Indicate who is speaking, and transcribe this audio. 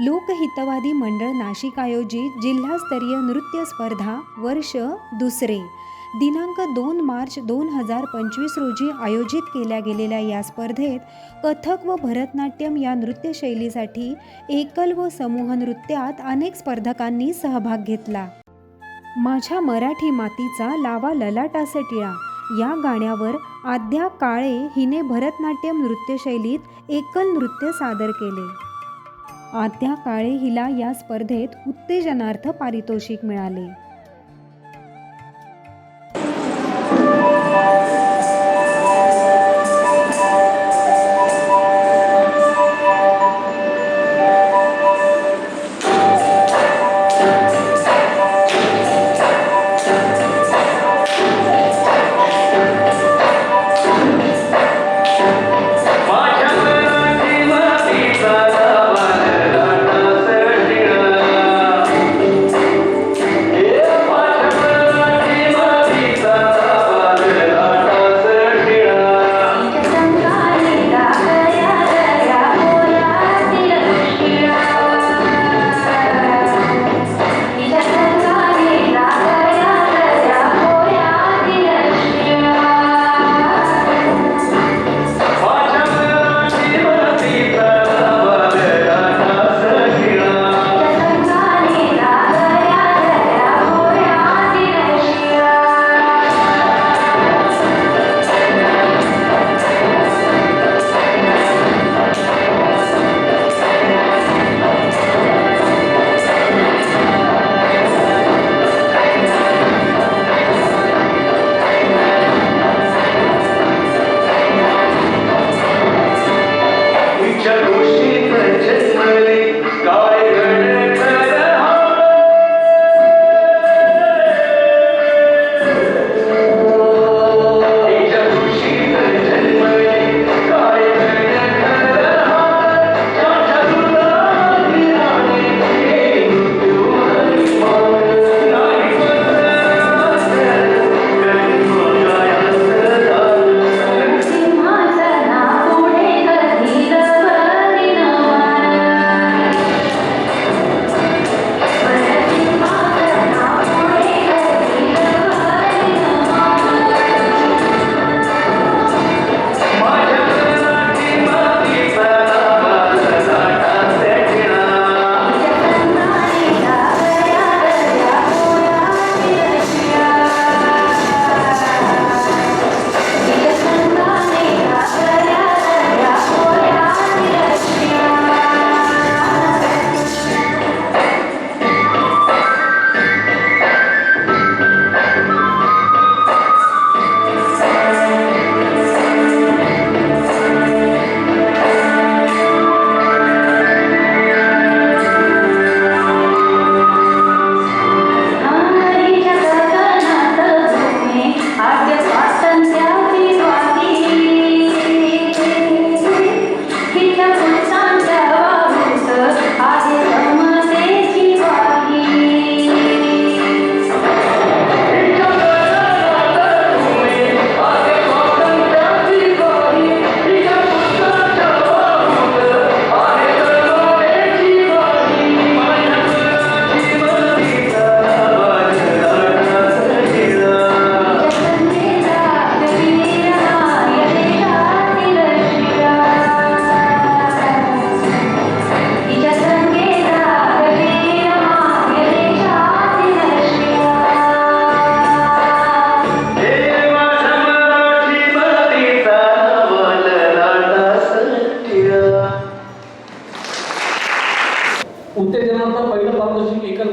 Speaker 1: लोकहितवादी मंडळ नाशिक आयोजित जिल्हास्तरीय नृत्य स्पर्धा वर्ष दुसरे. दिनांक दोन मार्च दोन हजार पंचवीस रोजी आयोजित केल्या गेलेल्या या स्पर्धेत कथक व भरतनाट्यम या नृत्यशैलीसाठी एकल व समूह नृत्यात अनेक स्पर्धकांनी सहभाग घेतला. माझ्या मराठी मातीचा लावा ललाटासे टिळा. या गाण्यावर आद्या काळे हिने भरतनाट्यम नृत्यशैलीत एकल नृत्य सादर केले. आद्या काळे हिला या स्पर्धेत उत्तेजनार्थ पारितोषिक मिळाले.